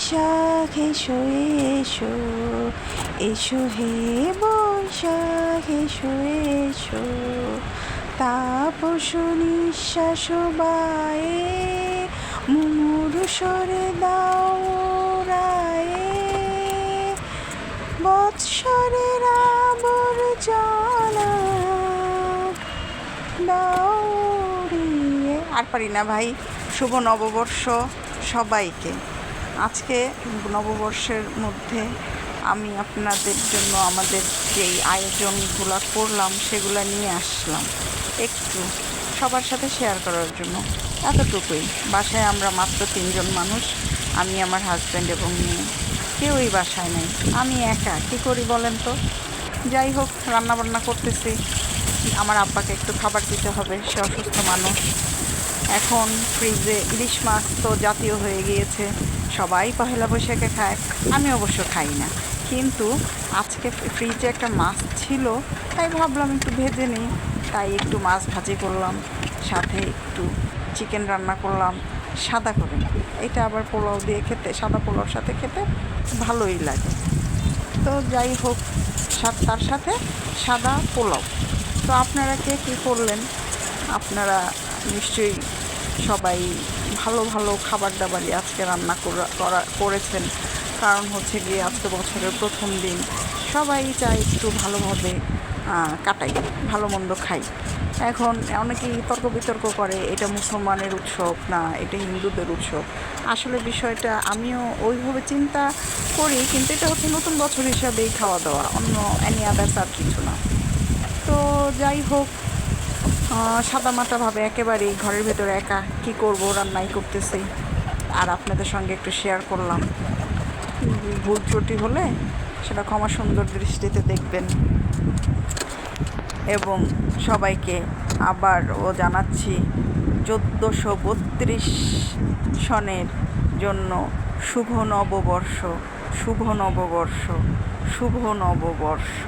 বৈশাখ, এসো এসো এসো হে বৈশাখ, এসো এসো। তাপস নিঃশ্বাস বায়ে মুমুর দাও রায়ে। বৎসরের আবর্জনা দৌড়িয়ে আর পারি না ভাই, শুভ নববর্ষ সবাইকে। আজকে নববর্ষের মধ্যে আমি আপনাদের জন্য আমাদের যেই আয়োজনগুলো করলাম, সেগুলো নিয়ে আসলাম। একটু সবার সাথে শেয়ার করার জন্য। এতটুকুই। বাসায় আমরা মাত্র তিনজন মানুষ, আমি, আমার হাজব্যান্ড এবং মেয়ে। কেউই বাসায় নেই। আমি একা। কী করি বলেন তো? যাই হোক, রান্নাবান্না করতেছি। আমার আব্বাকে একটু খাবার দিতে হবে। সে অসুস্থ মানুষ। এখন ফ্রিজে ইলিশ মাছ তো জাতীয় হয়ে গিয়েছে। সবাই পহেলা বৈশাখে খায়, আমি অবশ্য খাই না। কিন্তু আজকে ফ্রিজে একটা মাছ ছিল, তাই ভাবলাম একটু ভেজে নিই। তাই একটু মাছ ভাজি করলাম, সাথে একটু চিকেন রান্না করলাম, সাদা করে। এটা আবার পোলাও দিয়ে খেতে, সাদা পোলাওর সাথে খেতে ভালোই লাগে। তো যাই হোক তার সাথে সাদা পোলাও। তো আপনারা কে কী করলেন? আপনারা নিশ্চয়ই সবাই ভালো ভালো খাবার দাবারই আজকে রান্না করা- করা, করেছেন। কারণ হচ্ছে গিয়ে আজকে বছরের প্রথম দিন। সবাই চায় একটু ভালোভাবে কাটাই, ভালো মন্দ খাই। এখন অনেকেই তর্ক বিতর্ক করে, এটা মুসলমানের উৎসব না, এটা হিন্দুদের উৎসব। আসলে বিষয়টা আমিও ওইভাবে চিন্তা করি, কিন্তু এটা হচ্ছে নতুন বছর হিসাবেই খাওয়া দাওয়া অন্য অ্যানি আদার্স আর কিছু না। তো যাই হোক সাদামাটাভাবে একেবারেই ঘরের ভেতরে একা কি করব, রান্নাই করতেছি। আর আপনাদের সঙ্গে একটু শেয়ার করলাম। ভুল ত্রুটি হলে সেটা ক্ষমা সুন্দর দৃষ্টিতে দেখবেন। এবং সবাইকে আবার ও জানাচ্ছি, চোদ্দোশো বত্রিশ সনের জন্য শুভ নববর্ষ শুভ নববর্ষ শুভ নববর্ষ।